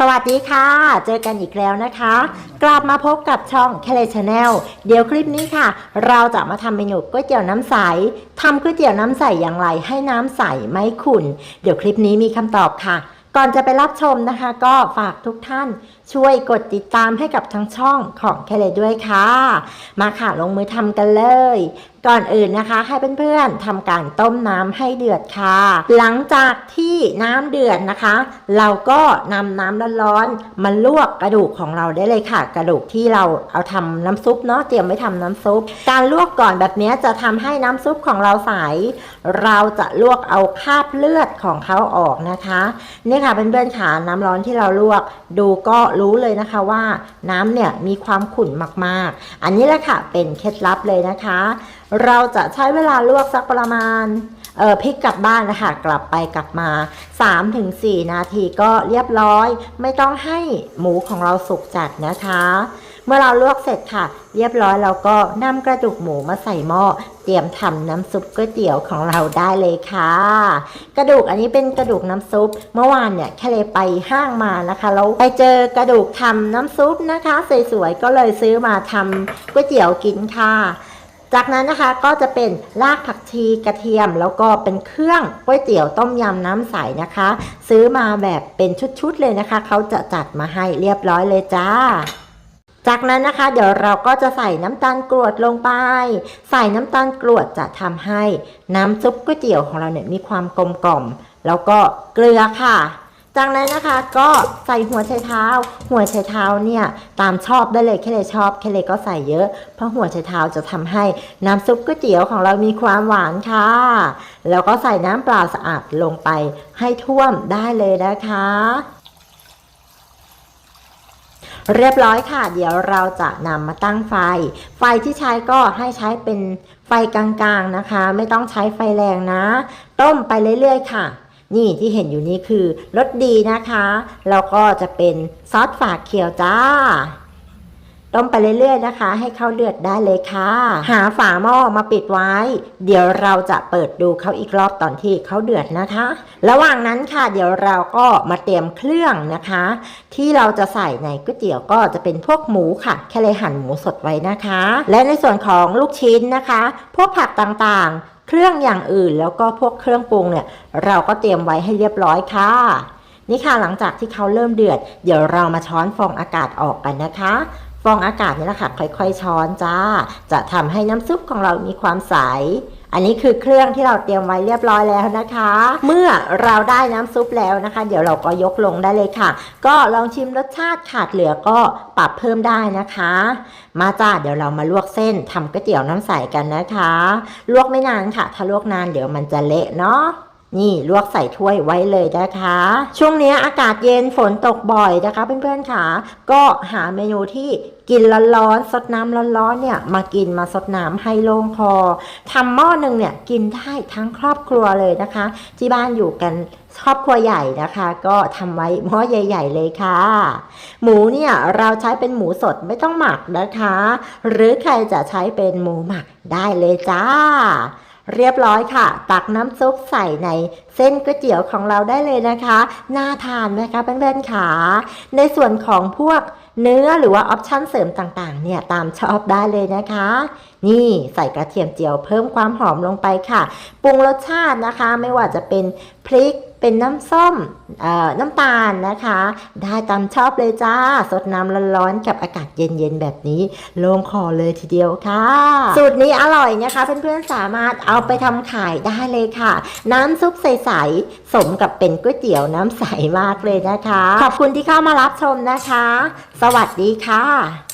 สวัสดีค่ะ เจอกันอีกแล้วนะคะ กลับมาพบกับช่องเคลชแนลเดี๋ยวคลิปนี้ค่ะ เราจะมาทำเมนูก๋วยเตี๋ยวน้ำใสทำก๋วยเตี๋ยวน้ำใสอย่างไรให้น้ำใสไม่ขุ่น เดี๋ยวคลิปนี้มีคำตอบค่ะ ก่อนจะไปรับชมนะคะ ก็ฝากทุกท่านช่วยกดติดตามให้กับทั้งช่องของเคลด้วยค่ะ มาค่ะลงมือทำกันเลย ก่อนอื่นนะคะ ให้เพื่อนๆทำการต้มน้ำให้เดือดค่ะ หลังจากที่น้ำเดือดนะคะ เราก็นำน้ำร้อนๆมาลวกกระดูกของเราได้เลยค่ะ กระดูกที่เราเอาทำน้ำซุปเนาะเตรียมไว้ทำน้ำซุป การลวกก่อนแบบนี้จะทำให้น้ำซุปของเราใสเราจะลวกเอาคราบเลือดของเขาออกนะคะนี่ค่ะเพื่อนๆค่ะน้ำร้อนที่เราลวก ดูก็รู้เลยนะคะว่าน้ำเนี่ยมีความขุ่นมากๆ อันนี้แหละค่ะเป็นเคล็ดลับเลยนะคะ เราจะใช้เวลาลวกสักประมาณเออพลิกกลับบ้านนะคะกลับไปกลับมา 3-4 นาทีก็เรียบร้อย ไม่ต้องให้หมูของเราสุกจัดนะคะ เมื่อเราลวกเสร็จค่ะ เรียบร้อยเราก็นำกระดูกหมูมาใส่หม้อเตรียมทำน้ำซุปก๋วยเตี๋ยวของเราได้เลยค่ะ กระดูกอันนี้เป็นกระดูกน้ำซุป เมื่อวานเนี่ยแค่เลยไปห้างมานะคะแล้วไปเจอกระดูกทำน้ำซุปนะคะสวยๆก็เลยซื้อมาทำก๋วยเตี๋ยวกินค่ะ จากนั้นนะคะก็จะเป็นรากผักชีกระเทียม แล้วก็เป็นเครื่องก๋วยเตี๋ยวต้มยำน้ำใสนะคะ ซื้อมาแบบเป็นชุดๆเลยนะคะ เขาจะจัดมาให้เรียบร้อยเลยจ้า จากนั้นนะคะ เดี๋ยวเราก็จะใส่น้ำตาลกรวดลงไป ใส่น้ำตาลกรวดจะทำให้น้ำซุปก๋วยเตี๋ยวของเราเนี่ยมีความกลมกล่อม แล้วก็เกลือค่ะ จากนั้นนะคะก็ใส่หัวไชเท้า หัวไชเท้าเนี่ยตามชอบได้เลยแค่เลยชอบแค่เลยก็ใส่เยอะ เพราะหัวไชเท้าจะทำให้น้ำซุปก๋วยเตี๋ยวของเรามีความหวานค่ะ แล้วก็ใส่น้ำเปล่าสะอาดลงไปให้ท่วมได้เลยนะคะเรียบร้อยค่ะ เดี๋ยวเราจะนำมาตั้งไฟ ไฟที่ใช้ก็ให้ใช้เป็นไฟกลางๆนะคะ ไม่ต้องใช้ไฟแรงนะ ต้มไปเรื่อยๆค่ะ นี่ที่เห็นอยู่นี่คือรสดีนะคะ แล้วก็จะเป็นซอสฝาเขียวจ้า ต้มไปเรื่อยๆนะคะ ให้เข้าเดือดได้เลยค่ะ หาฝาหม้อมาปิดไว้ เดี๋ยวเราจะเปิดดูเขาอีกรอบตอนที่เขาเดือดนะคะ ระหว่างนั้นค่ะ เดี๋ยวเราก็มาเตรียมเครื่องนะคะ ที่เราจะใส่ในก๋วยเตี๋ยวก็จะเป็นพวกหมูค่ะ แค่เลยหั่นหมูสดไว้นะคะ และในส่วนของลูกชิ้นนะคะ พวกผักต่างๆ เครื่องอย่างอื่นแล้วก็พวกเครื่องปรุงเนี่ยเราก็เตรียมไว้ให้เรียบร้อยค่ะ นี่ค่ะหลังจากที่เขาเริ่มเดือด เดี๋ยวเรามาช้อนฟองอากาศออกกันนะคะ ฟองอากาศนี่แหละค่ะค่อยๆช้อนจ้า จะทำให้น้ำซุปของเรามีความใส อันนี้คือเครื่องที่เราเตรียมไว้เรียบร้อยแล้วนะคะ เมื่อเราได้น้ำซุปแล้วนะคะ เดี๋ยวเราก็ยกลงได้เลยค่ะ ก็ลองชิมรสชาติขาดเหลือก็ปรับเพิ่มได้นะคะ มาจ้าเดี๋ยวเรามาลวกเส้นทำก๋วยเตี๋ยวน้ำใสกันนะคะ ลวกไม่นานค่ะ ถ้าลวกนานเดี๋ยวมันจะเละเนาะ นี่ลวกใส่ถ้วยไว้เลยนะคะ ช่วงนี้อากาศเย็นฝนตกบ่อยนะคะเพื่อนๆค่ะ ก็หาเมนูที่กินร้อนๆสดน้ำร้อนๆเนี่ยมากินมาสดน้ำให้โล่งคอทำหม้อหนึ่งเนี่ยกินได้ทั้งครอบครัวเลยนะคะ ที่บ้านอยู่กันครอบครัวใหญ่นะคะ ก็ทำไว้หม้อใหญ่ ๆ เลยค่ะ หมูเนี่ยเราใช้เป็นหมูสดไม่ต้องหมักนะคะ หรือใครจะใช้เป็นหมูหมักได้เลยจ้า เรียบร้อยค่ะ ตักน้ำซุปใส่ในเส้นก๋วยเตี๋ยวของเราได้เลยนะคะ น่าทานไหมคะเพื่อนๆค่ะ ในส่วนของพวกเนื้อหรือว่าออปชั่นเสริมต่างๆ เนี่ยตามชอบได้เลยนะคะ นี่ใส่กระเทียมเจียวเพิ่มความหอมลงไปค่ะ ปรุงรสชาตินะคะ ไม่ว่าจะเป็นพริก เป็นน้ำส้มน้ำตาลนะคะ ได้ตามชอบเลยจ้า สดน้ำร้อนๆกับอากาศเย็นๆแบบนี้โล่งคอเลยทีเดียวค่ะ สูตรนี้อร่อยนะคะ เพื่อนๆสามารถเอาไปทำขายได้เลยค่ะ น้ำซุปใสๆสมกับเป็นก๋วยเตี๋ยวน้ำใสมากเลยนะคะ ขอบคุณที่เข้ามารับชมนะคะ สวัสดีค่ะ